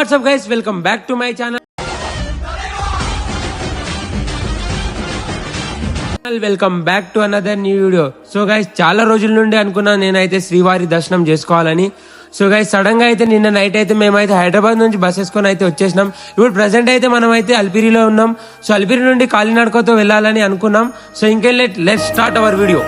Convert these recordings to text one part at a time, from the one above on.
WhatsApp guys welcome back to my channel welcome back to another new video so guys చాలా రోజుల నుండి అనుకున్నా నేనైతే శ్రీవారి దర్శనం చేసుకోవాలని. సో గైస్ సడన్గా అయితే నిన్న నైట్ అయితే మేమైతే హైదరాబాద్ నుంచి బస్ వేసుకొని అయితే వచ్చేసినాం. ఇప్పుడు ప్రెసెంట్ అయితే మనం అయితే అల్పిరిలో ఉన్నాం. సో అల్పిరి నుండి కాలినడకతో వెళ్ళాలని అనుకున్నాం. So ఇంకెళ్ళి let let start our video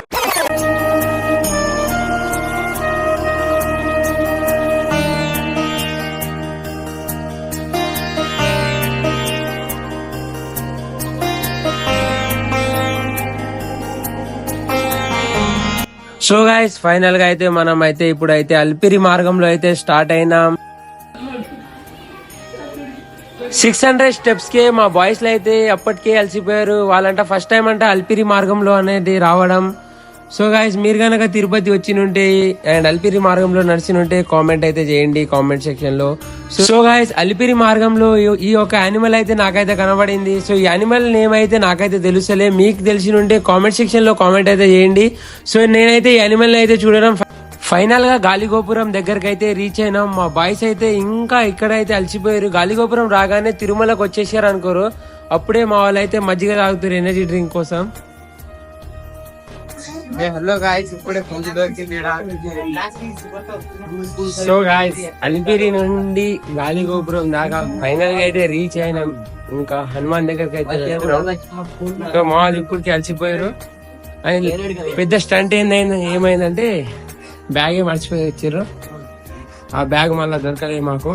so guys ఫైనల్గా అయితే మనం అయితే ఇప్పుడు అయితే అల్పిరి మార్గంలో అయితే స్టార్ట్ అయినాం. సిక్స్ హండ్రెడ్ స్టెప్స్కి మా బాయ్స్లో అయితే అప్పటికే అలసిపోయారు. వాళ్ళంట ఫస్ట్ టైం అంటే అల్పిరి మార్గంలో అనేది రావడం. సో గాయస్ మీరు కనుక తిరుపతి వచ్చి ఉంటే అండ్ అలిపిరి మార్గంలో నడిచి ఉంటే కామెంట్ అయితే చేయండి కామెంట్ సెక్షన్లో. సో గాయస్ అలిపిరి మార్గంలో ఈ- యొక్క ఒక యానిమల్ అయితే నాకైతే కనబడింది. సో ఈ యానిమల్ నేమ్ అయితే నాకైతే తెలుసలే మీకు తెలిసి ఉంటే కామెంట్ సెక్షన్లో కామెంట్ అయితే చేయండి. సో నేనైతే ఈ యానిమల్ అయితే చూడడం ఫైనల్గా గాలిగోపురం దగ్గరికి అయితే రీచ్ అయినాం. మా బాయ్స్ అయితే ఇంకా ఇక్కడైతే అలసిపోయారు. గాలిగోపురం రాగానే తిరుమలకు వచ్చేసారు అనుకోరు అప్పుడే మా వాళ్ళు అయితే మజ్జిగ తాగుతారు ఎనర్జీ డ్రింక్ కోసం. హలో గాయస్ ఇప్పుడే ఫోన్ దొరికింది సో గాయస్ అలిపిరి నుండి గాలిగోపురం దాకా ఫైనల్గా అయితే రీచ్ అయినాం. ఇంకా హనుమాన్ దగ్గరికి అయితే. సో మా వాళ్ళు ఇప్పటికి అలసిపోయారు. అండ్ పెద్ద స్టంట్ ఏందైంది ఏమైందంటే బ్యాగే మర్చిపోయి వచ్చారు ఆ బ్యాగ్ మళ్ళీ దొరకలేదు మాకు.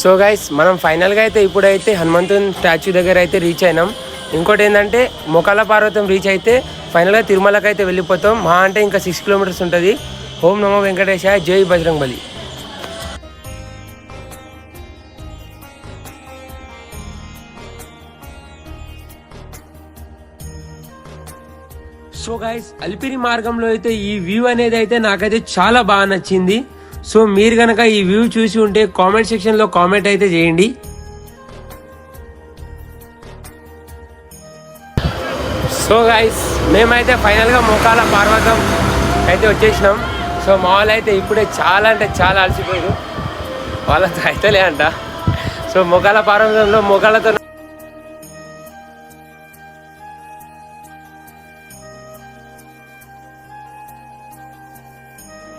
సో గైస్ మనం ఫైనల్గా అయితే ఇప్పుడైతే హనుమంతుని స్టాచ్యూ దగ్గర అయితే రీచ్ అయినాం. ఇంకోటి ఏంటంటే మొకాల పర్వతం రీచ్ అయితే ఫైనల్గా తిరుమలకి అయితే వెళ్ళిపోతాం. మా అంటే ఇంకా సిక్స్ కిలోమీటర్స్ ఉంటుంది. ఓం నమో వెంకటేశ జై బజరంగ్ బలి సో గైస్ అలిపిరి మార్గంలో అయితే ఈ వ్యూ అనేది అయితే నాకైతే చాలా బాగా నచ్చింది. సో మీరు కనుక ఈ వ్యూ చూసి ఉంటే కామెంట్ సెక్షన్లో కామెంట్ అయితే చేయండి. సో గైస్ మేమైతే ఫైనల్గా మోకాల పర్వతం అయితే వచ్చేసినాం. సో మా అయితే ఇప్పుడే చాలా అంటే చాలా అలసిపోయారు. వాళ్ళతో అయితేలే అంట సో మొగాల పర్వతంలో మొగాలతో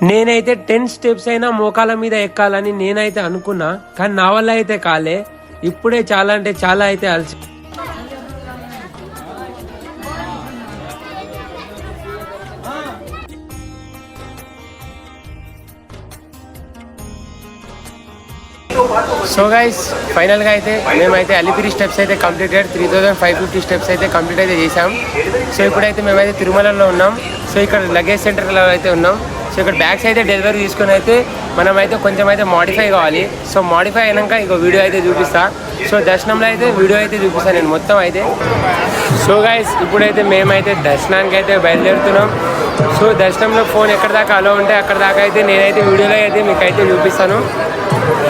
నేనైతే టెన్ స్టెప్స్ అయినా మోకాల మీద ఎక్కాలని నేనైతే అనుకున్నా కానీ నా వల్ల అయితే కాలే. ఇప్పుడే చాలా అంటే చాలా అయితే అలసి సో గైస్ ఫైనల్గా అయితే మేమైతే అలిపిరి స్టెప్స్ అయితే completed three thousand five fifty steps అయితే కంప్లీట్ అయితే చేసాం సో ఇప్పుడైతే మేమైతే తిరుమలలో ఉన్నాం. సో ఇక్కడ లగేజ్ సెంటర్లో అయితే ఉన్నాం. సో ఇక్కడ బ్యాగ్స్ అయితే డెలివరీ తీసుకుని అయితే మనం అయితే కొంచెం అయితే మాడిఫై కావాలి. సో మాడిఫై అయినాక ఇంకో వీడియో అయితే చూపిస్తా. సో దర్శనంలో అయితే వీడియో అయితే చూపిస్తాను నేను మొత్తం అయితే. సో గైస్ ఇప్పుడైతే మేమైతే దర్శనానికి అయితే బయలుదేరుతున్నాం. సో దర్శనంలో ఫోన్ ఎక్కడ దాకా అలో ఉంటే అక్కడ దాకా అయితే నేనైతే వీడియోలో అయితే మీకు అయితే చూపిస్తాను.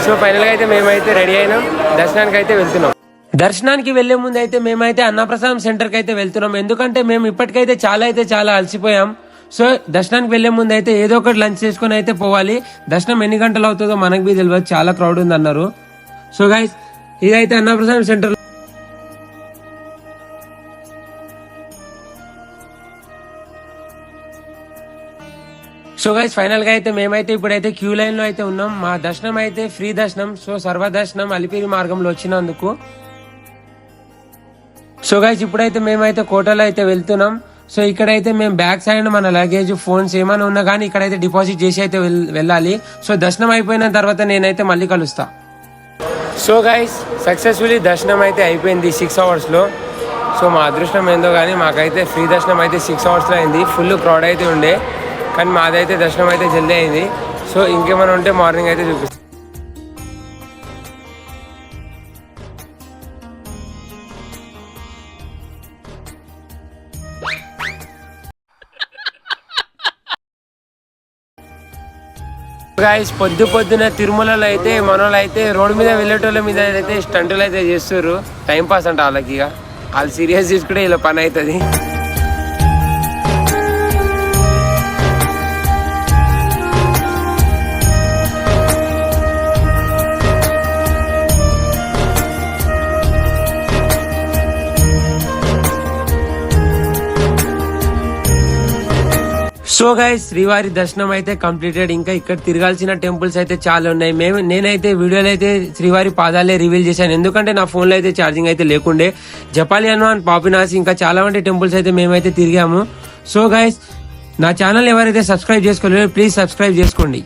సో ఫైనల్గా అయితే మేమైతే రెడీ అయినాం. దర్శనానికి అయితే వెళ్తున్నాం. దర్శనానికి వెళ్ళే ముందు అయితే మేమైతే అన్నప్రసాదం సెంటర్కి అయితే వెళ్తున్నాం. ఎందుకంటే మేము ఇప్పటికైతే చాలా అయితే చాలా అలసిపోయాం. సో దర్శనానికి వెళ్ళే ముందు అయితే ఏదో ఒకటి లంచ్ చేసుకుని అయితే పోవాలి. దర్శనం ఎన్ని గంటలు అవుతుందో మనకు బి తెలియదు చాలా క్రౌడ్ ఉంది అన్నారు సో గైస్ ఇదైతే అన్నప్రసాదం సెంటర్ సో గైస్ ఫైనల్గా అయితే మేమైతే ఇప్పుడైతే క్యూ లైన్లో అయితే ఉన్నాం. మా దర్శనం అయితే ఫ్రీ దర్శనం. సో సర్వ దర్శనం అలిపిరి మార్గంలో వచ్చినందుకు. సో గైస్ ఇప్పుడైతే మేమైతే కోటలో అయితే వెళ్తున్నాం. సో ఇక్కడైతే మేము బ్యాక్ సైడ్ మన లగేజ్ ఫోన్స్ ఏమైనా ఉన్నా కానీ ఇక్కడైతే డిపాజిట్ చేసి అయితే వెళ్ళాలి. సో దర్శనం అయిపోయిన తర్వాత నేనైతే మళ్ళీ కలుస్తా. సో గైస్ సక్సెస్ఫుల్లీ దర్శనం అయితే అయిపోయింది సిక్స్ అవర్స్లో సో మా అదృష్టం ఏందో కానీ మాకైతే ఫ్రీ దర్శనం అయితే సిక్స్ అవర్స్లో అయింది. ఫుల్ క్రౌడ్ అయితే ఉండే. కానీ మాదైతే దర్శనం అయితే జల్దీ అయింది. సో ఇంకేమైనా ఉంటే మార్నింగ్ అయితే చూపిస్తాం. గాయస్ పొద్దు పొద్దున తిరుమలలో అయితే మనోళ్ళు అయితే రోడ్డు మీద వెళ్ళేటోళ్ళ మీద అయితే స్టంటులు అయితే చేస్తారు టైం పాస్ అంట వాళ్ళకి ఇక. వాళ్ళు సీరియస్ తీసుకుంటే ఇలా పని అవుతుంది. సో గైస్ శ్రీవారి దర్శనం అయితే కంప్లీటెడ్ ఇంకా ఇక్కడ తిరగాల్సిన టెంపుల్స్ అయితే చాలా ఉన్నాయి. మేము నేనైతే వీడియోలో అయితే శ్రీవారి పాదాలే రివీల్ చేశాను. ఎందుకంటే నా ఫోన్లో అయితే ఛార్జింగ్ అయితే లేకుండే. జపాలి హనుమాన్ పాపినాసి ఇంకా చాలా వంటి టెంపుల్స్ అయితే మేమైతే తిరిగాము. సో గైస్ నా ఛానల్ ఎవరైతే సబ్స్క్రైబ్ చేసుకోలేదో ప్లీజ్ సబ్స్క్రైబ్ చేసుకోండి.